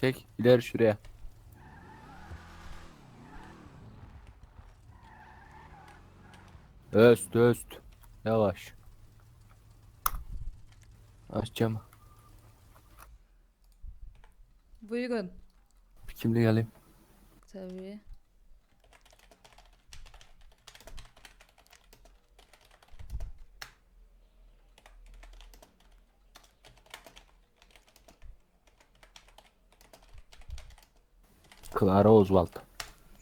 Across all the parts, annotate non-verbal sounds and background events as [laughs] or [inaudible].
Çek ileri şuraya. Öst öst. Yavaş. Aç camı. Buyurun. Kimle geleyim. Tabii. Clara Oswald.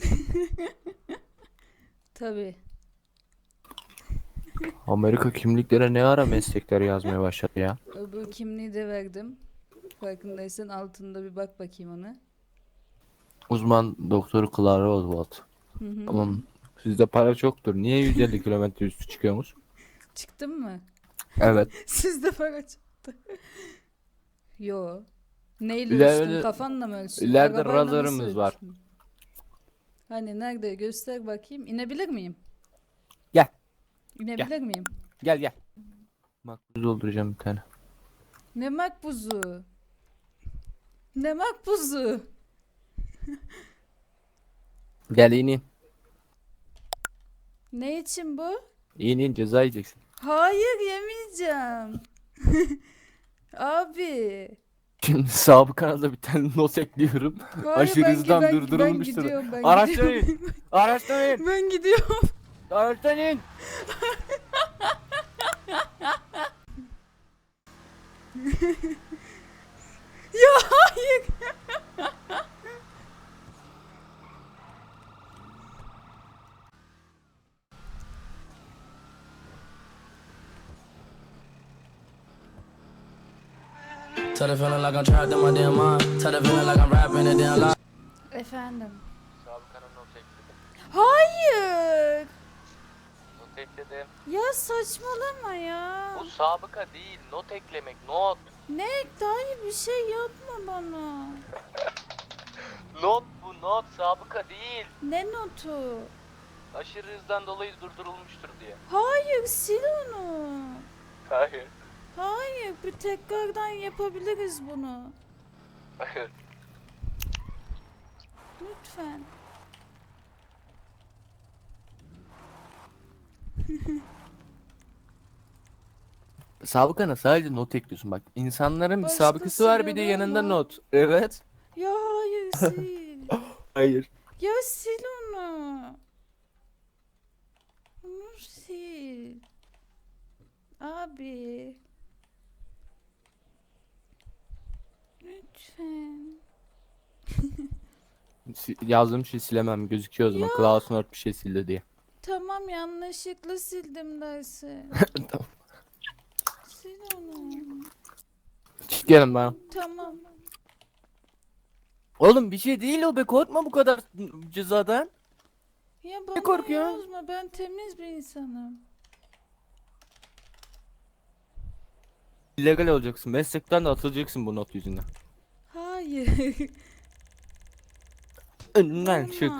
[laughs] Tabii. Amerika kimliklere ne ara meslekler yazmaya başladı ya. Öbür kimliği de verdim. Farkındaysan altında bir bak bakayım ona. Uzman doktor Clara Oswald. Hı hı. Tamam. Sizde para çoktur. Niye 150 kilometre üstü çıkıyorsunuz? Çıktın mı? Evet. [laughs] Sizde para çıktı. Yo. Neyle ölçtün? Kafanla mı ölçtün? ileride Arabayla nasıl radarımız var. ölçtün? Hani nerede? Göster bakayım. İnebilir miyim? Gel. İnebilir miyim? Gel gel. Makbuz dolduracağım bir tane. Ne makbuzu? Ne makbuzu? [laughs] Gel inin. Ne için bu? İn in ceza yiyeceksin. Hayır yemeyeceğim. [laughs] Abi. Şimdi sağ kanalda bir tane not ekliyorum. Hayır, Aşırı ben- hızdan ben- durdurulmuştur. Ben gidiyorum ben Araçtan gidiyorum. in. Araçtan in. ben gidiyorum. Araçtan in. ya hayır. Tell the feeling like I'm trapped in my damn mind. Tell the feeling like I'm rapping a damn lie. Efendim. Sabıkanın not ekledim. Hayır. Not ekledim. Ya saçmalama ya. Bu sabıka değil. Not eklemek. Not. Ne? Dayı bir şey yapma bana. [laughs] Not bu not. Sabıka değil. Ne notu? Aşırı hızdan dolayı durdurulmuştur diye. Hayır sil onu. Hayır. Bir tekrardan yapabiliriz bunu. Hayır. Lütfen. [laughs] Sabıkana sadece not ekliyorsun bak. İnsanların bir sabıkası var bir de yanında ama. not. Evet. Ya hayır [laughs] sil. Hayır. ya sil onu. Onu sil. Abi. Lütfen. Si- Yazdığım şey silemem gözüküyor o zaman. Klaus bir şey sildi diye. Tamam yanlışlıkla sildim dersi. [laughs] tamam. Sil onu. Çık gelin bana. Tamam. Oğlum bir şey değil o be korkma bu kadar cezadan. Ya bana korkuyorsun? yazma ben temiz bir insanım. İllegal olacaksın. Meslekten de atılacaksın bu not yüzünden. Hayır. Önümden çık.